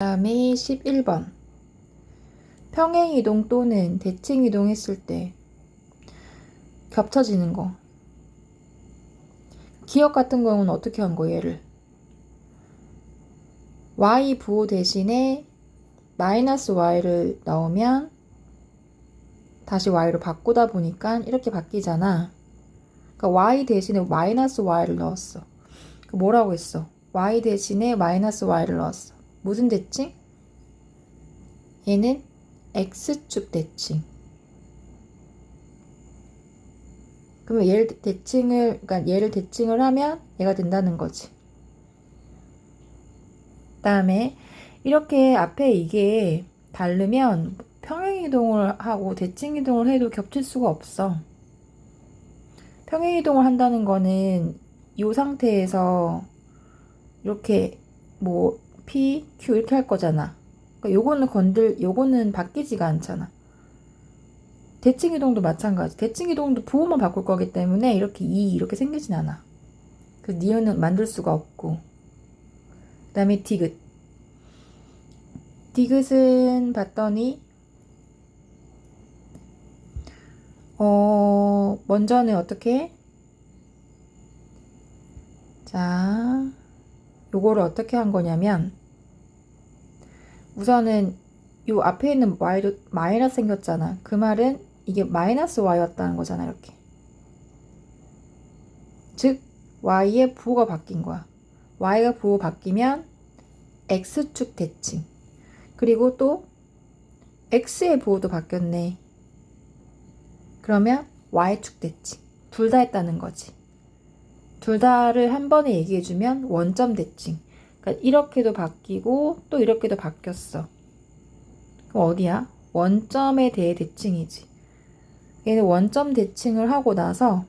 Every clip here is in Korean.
다음에 11번. 평행 이동 또는 대칭 이동 했을 때 겹쳐지는 거. 기억 같은 경우는 어떻게 한 거예요, 얘를? y 부호 대신에 마이너스 y를 넣으면 다시 y로 바꾸다 보니까 이렇게 바뀌잖아. 그러니까 y 대신에 마이너스 y를 넣었어. 그 뭐라고 했어? y 대신에 마이너스 y를 넣었어. 무슨 대칭? 얘는 x축 대칭. 그러면 얘를 대칭을 그러니까 얘를 대칭을 하면 얘가 된다는 거지. 그 다음에 이렇게 앞에 이게 다르면 평행 이동을 하고 대칭 이동을 해도 겹칠 수가 없어. 평행 이동을 한다는 거는 이 상태에서 이렇게 뭐 P, Q 이렇게 할 거잖아. 그러니까 요거는 건들, 요거는 바뀌지가 않잖아. 대칭 이동도 마찬가지. 대칭 이동도 부호만 바꿀 거기 때문에 이렇게 이 이렇게 생기진 않아. 그 니은은 만들 수가 없고. 그 다음에 디귿. 디귿은 봤더니 어 먼저는 어떻게? 자, 요거를 어떻게 한 거냐면 우선은 요 앞에 있는 y도 마이너스 생겼잖아. 그 말은 이게 마이너스 y였다는 거잖아, 이렇게. 즉, y의 부호가 바뀐 거야. y가 부호 바뀌면 x축 대칭. 그리고 또 x의 부호도 바뀌었네. 그러면 y축 대칭. 둘 다 했다는 거지. 둘 다를 한 번에 얘기해주면 원점 대칭. 그러니까 이렇게도 바뀌고 또 이렇게도 바뀌었어. 그럼 어디야? 원점에 대해 대칭이지. 얘는 원점 대칭을 하고 나서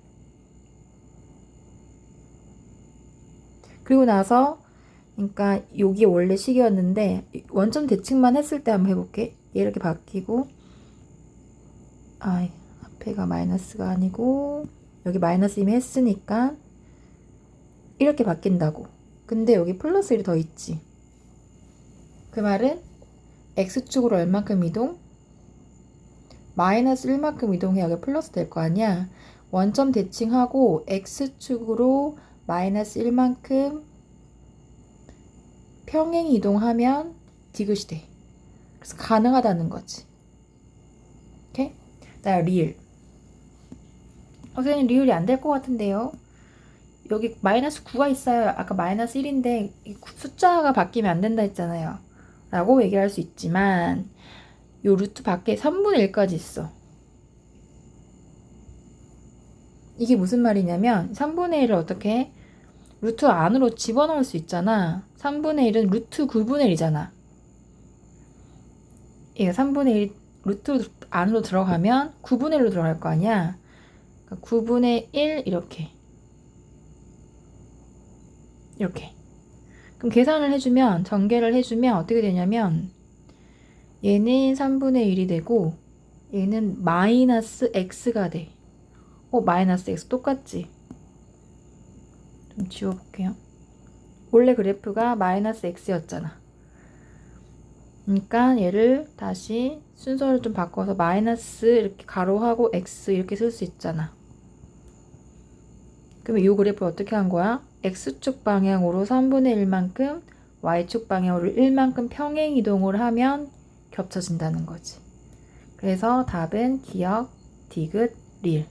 그리고 나서 그러니까 여기 원래 식이었는데 원점 대칭만 했을 때 한번 해볼게. 얘 이렇게 바뀌고 아 앞에가 마이너스가 아니고 여기 마이너스 이미 했으니까 이렇게 바뀐다고. 근데 여기 플러스 1이 더 있지. 그 말은 x축으로 얼만큼 이동? 마이너스 1만큼 이동해야 이게 플러스 될 거 아니야. 원점 대칭하고 x축으로 마이너스 1만큼 평행 이동하면 디귿이 돼. 그래서 가능하다는 거지. 오케이? 나 리을. 선생님 리을이 안 될 것 같은데요. 여기 마이너스 9가 있어요. 아까 마이너스 1인데 숫자가 바뀌면 안 된다 했잖아요. 라고 얘기할 수 있지만 요 루트 밖에 3분의 1까지 있어. 이게 무슨 말이냐면 3분의 1을 어떻게 루트 안으로 집어넣을 수 있잖아. 3분의 1은 루트 9분의 1이잖아. 이게 3분의 1 루트 안으로 들어가면 9분의 1로 들어갈 거 아니야. 그러니까 9분의 1 이렇게. 이렇게. 그럼 계산을 해주면, 전개를 해주면 어떻게 되냐면, 얘는 3분의 1이 되고, 얘는 마이너스 x가 돼. 어, 마이너스 x 똑같지? 좀 지워볼게요. 원래 그래프가 마이너스 x였잖아. 그러니까 얘를 다시 순서를 좀 바꿔서 마이너스 이렇게 가로하고 x 이렇게 쓸 수 있잖아. 그러면 이 그래프 어떻게 한 거야? X축 방향으로 3분의 1만큼, y축 방향으로 1만큼 평행 이동을 하면 겹쳐진다는 거지. 그래서 답은 기억, 디귿, 릴.